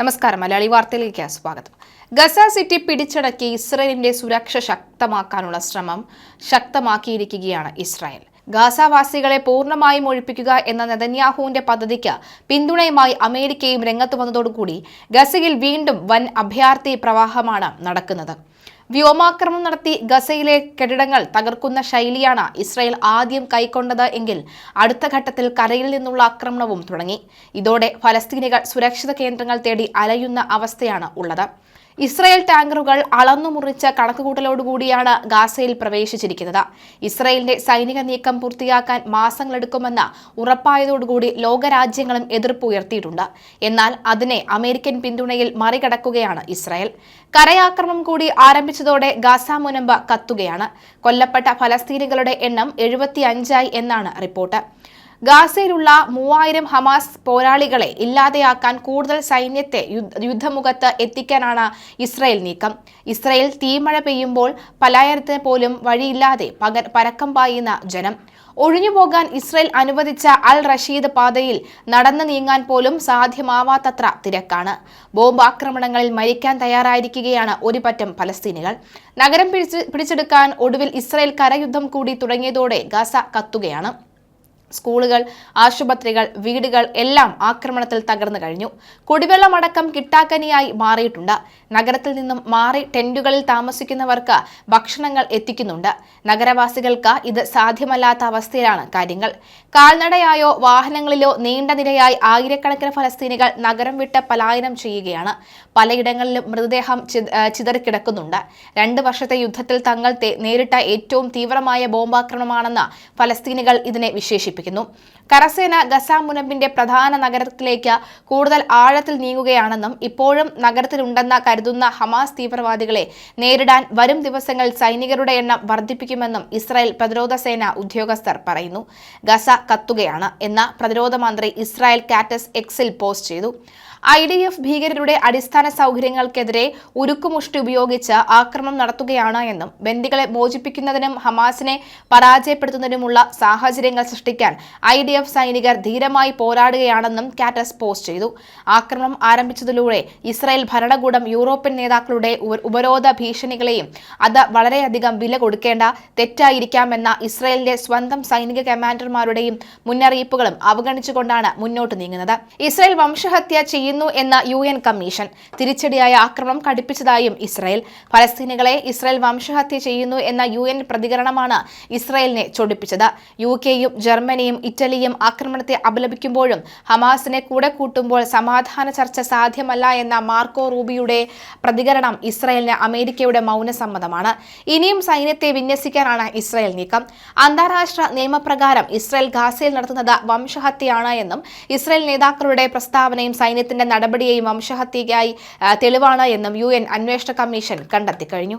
നമസ്കാരം. മലയാളി വാർത്തയിലേക്ക് സ്വാഗതം. ഗസ സിറ്റി പിടിച്ചടക്കി ഇസ്രയേലിന്റെ സുരക്ഷ ശക്തമാക്കാനുള്ള ശ്രമം ശക്തമാക്കിയിരിക്കുകയാണ് ഇസ്രായേൽ. ഗാസാവാസികളെ പൂർണമായും ഒഴിപ്പിക്കുക എന്ന നെതന്യാഹുവിന്റെ പദ്ധതിക്ക് പിന്തുണയുമായി അമേരിക്കയും രംഗത്ത് വന്നതോടുകൂടി ഗസയിൽ വീണ്ടും വൻ അഭയാർത്ഥി പ്രവാഹമാണ് നടക്കുന്നത്. വ്യോമാക്രമണം നടത്തി ഗസയിലെ കെട്ടിടങ്ങൾ തകർക്കുന്ന ശൈലിയാണ് ഇസ്രായേൽ ആദ്യം കൈക്കൊണ്ടത് എങ്കിൽ അടുത്ത ഘട്ടത്തിൽ കരയിൽ നിന്നുള്ള ആക്രമണവും തുടങ്ങി. ഇതോടെ ഫലസ്തീനികൾ സുരക്ഷിത കേന്ദ്രങ്ങൾ തേടി അലയുന്ന അവസ്ഥയാണ് ഉള്ളത്. ഇസ്രായേൽ ടാങ്കറുകൾ അളന്നു മുറിച്ച കണക്കുകൂട്ടലോടുകൂടിയാണ് ഗാസയിൽ പ്രവേശിച്ചിരിക്കുന്നത്. ഇസ്രായേലിന്റെ സൈനിക നീക്കം പൂർത്തിയാക്കാൻ മാസങ്ങളെടുക്കുമെന്ന് ഉറപ്പായതോടുകൂടി ലോകരാജ്യങ്ങളും എതിർപ്പ് ഉയർത്തിയിട്ടുണ്ട്. എന്നാൽ അതിനെ അമേരിക്കൻ പിന്തുണയിൽ മറികടക്കുകയാണ് ഇസ്രായേൽ. കരയാക്രമണം കൂടി ആരംഭിച്ചതോടെ ഗാസ മുനമ്പ കത്തുകയാണ്. കൊല്ലപ്പെട്ട ഫലസ്തീനികളുടെ എണ്ണം എഴുപത്തിയഞ്ചായി എന്നാണ് റിപ്പോർട്ട്. ഗാസയിലുള്ള മൂവായിരം ഹമാസ് പോരാളികളെ ഇല്ലാതെയാക്കാൻ കൂടുതൽ സൈന്യത്തെ യുദ്ധ- യുദ്ധമുഖത്ത് എത്തിക്കാനാണ് ഇസ്രായേൽ നീക്കം. ഇസ്രായേൽ തീമഴ പെയ്യുമ്പോൾ പലായനത്തിന് പോലും വഴിയില്ലാതെ പക പരക്കം പായുന്ന ജനം. ഒഴിഞ്ഞുപോകാൻ ഇസ്രായേൽ അനുവദിച്ച അൽ റഷീദ് പാതയിൽ നടന്നു നീങ്ങാൻ പോലും സാധ്യമാവാത്തത്ര തിരക്കാണ്. ബോംബ് ആക്രമണങ്ങളിൽ മരിക്കാൻ തയ്യാറായിരിക്കുകയാണ് ഒരു പറ്റം ഫലസ്തീനികൾ നഗരം പിടിച്ചെടുക്കാൻ ഒടുവിൽ ഇസ്രായേൽ കരയുദ്ധം കൂടി തുടങ്ങിയതോടെ ഗാസ കത്തുകയാണ്. സ്കൂളുകൾ ആശുപത്രികൾ വീടുകൾ എല്ലാം ആക്രമണത്തിൽ തകർന്നു കഴിഞ്ഞു. കുടിവെള്ളമടക്കം കിട്ടാക്കനിയായി മാറിയിട്ടുണ്ട്. നഗരത്തിൽ നിന്നും മാറി ടെന്റുകളിൽ താമസിക്കുന്നവർക്ക് ഭക്ഷണങ്ങൾ എത്തിക്കുന്നുണ്ട്. നഗരവാസികൾക്ക് ഇത് സാധ്യമല്ലാത്ത അവസ്ഥയിലാണ് കാര്യങ്ങൾ. കാൽനടയായോ വാഹനങ്ങളിലോ നീണ്ട നിരയായി ആയിരക്കണക്കിന് ഫലസ്തീനികൾ നഗരം വിട്ട് പലായനം ചെയ്യുകയാണ്. പലയിടങ്ങളിലും മൃതദേഹം ചിതറിക്കിടക്കുന്നുണ്ട്. രണ്ട് വർഷത്തെ യുദ്ധത്തിൽ തങ്ങൾ നേരിട്ട ഏറ്റവും തീവ്രമായ ബോംബാക്രമണമാണെന്ന് ഫലസ്തീനികൾ ഇതിനെ വിശേഷിപ്പിക്കുന്നു കരസേന ഗസ മുനബിന്റെ പ്രധാന നഗരത്തിലേക്ക് കൂടുതൽ ആഴത്തിൽ നീങ്ങുകയാണെന്നും ഇപ്പോഴും നഗരത്തിലുണ്ടെന്ന കരുതുന്ന ഹമാസ് തീവ്രവാദികളെ നേരിടാൻ വരും ദിവസങ്ങൾ സൈനികരുടെ എണ്ണം വർദ്ധിപ്പിക്കുമെന്നും ഇസ്രായേൽ പ്രതിരോധ സേന ഉദ്യോഗസ്ഥർ പറയുന്നു. ഗസ കത്തുകയാണ് എന്ന പ്രതിരോധ മന്ത്രി ഇസ്രായേൽ കാറ്റസ് എക്സിൽ പോസ്റ്റ് ചെയ്തു. ഐ ഡി എഫ് ഭീകരരുടെ അടിസ്ഥാന സൗകര്യങ്ങൾക്കെതിരെ ഉരുക്കുമുഷ്ടി ഉപയോഗിച്ച് ആക്രമണം നടത്തുകയാണ് എന്നും ബന്ദികളെ മോചിപ്പിക്കുന്നതിനും ഹമാസിനെ പരാജയപ്പെടുത്തുന്നതിനുമുള്ള സാഹചര്യങ്ങൾ സൃഷ്ടിക്കാൻ ഐ ഡി എഫ് സൈനികർ ധീരമായി പോരാടുകയാണെന്നും കാറ്റസ് പോസ്റ്റ് ചെയ്തു. ആക്രമണം ആരംഭിച്ചതിലൂടെ ഇസ്രായേൽ ഭരണകൂടം യൂറോപ്യൻ നേതാക്കളുടെ ഉപ- ഉപരോധ ഭീഷണികളെയും അത് വളരെയധികം വില കൊടുക്കേണ്ട തെറ്റായിരിക്കാമെന്ന ഇസ്രായേലിന്റെ സ്വന്തം സൈനിക കമാൻഡർമാരുടെയും മുന്നറിയിപ്പുകളും അവഗണിച്ചുകൊണ്ടാണ് മുന്നോട്ട് നീങ്ങുന്നത്. ഇസ്രായേൽ വംശഹത്യ എന്ന യു എൻ കമ്മീഷൻ. തിരിച്ചടിയായ ആക്രമണം കടുപ്പിച്ചതായും ഇസ്രായേൽ. ഫലസ്തീനികളെ ഇസ്രായേൽ വംശഹത്യ ചെയ്യുന്നു എന്ന യു എൻ പ്രതികരണമാണ് ഇസ്രായേലിനെ ചൊടിപ്പിച്ചത്. യു കെയും ജർമ്മനിയും ഇറ്റലിയും ആക്രമണത്തെ അപലപിക്കുമ്പോഴും ഹമാസിനെ കൂടെ കൂട്ടുമ്പോൾ സമാധാന ചർച്ച സാധ്യമല്ല എന്ന മാർക്കോ റൂബിയുടെ പ്രതികരണം ഇസ്രായേലിന് അമേരിക്കയുടെ മൗനസമ്മതമാണ്. ഇനിയും സൈന്യത്തെ വിന്യസിക്കാനാണ് ഇസ്രായേൽ നീക്കം. അന്താരാഷ്ട്ര നിയമപ്രകാരം ഇസ്രായേൽ ഗാസയിൽ നടത്തുന്നത് വംശഹത്യയാണ് എന്നും ഇസ്രായേൽ നേതാക്കളുടെ പ്രസ്താവനയും സൈന്യത്തിന്റെ നടപടിയെയും വംശഹത്യയ്ക്കായി തെളിവാണ് എന്നും യു അന്വേഷണ കമ്മീഷൻ കണ്ടെത്തിക്കഴിഞ്ഞു.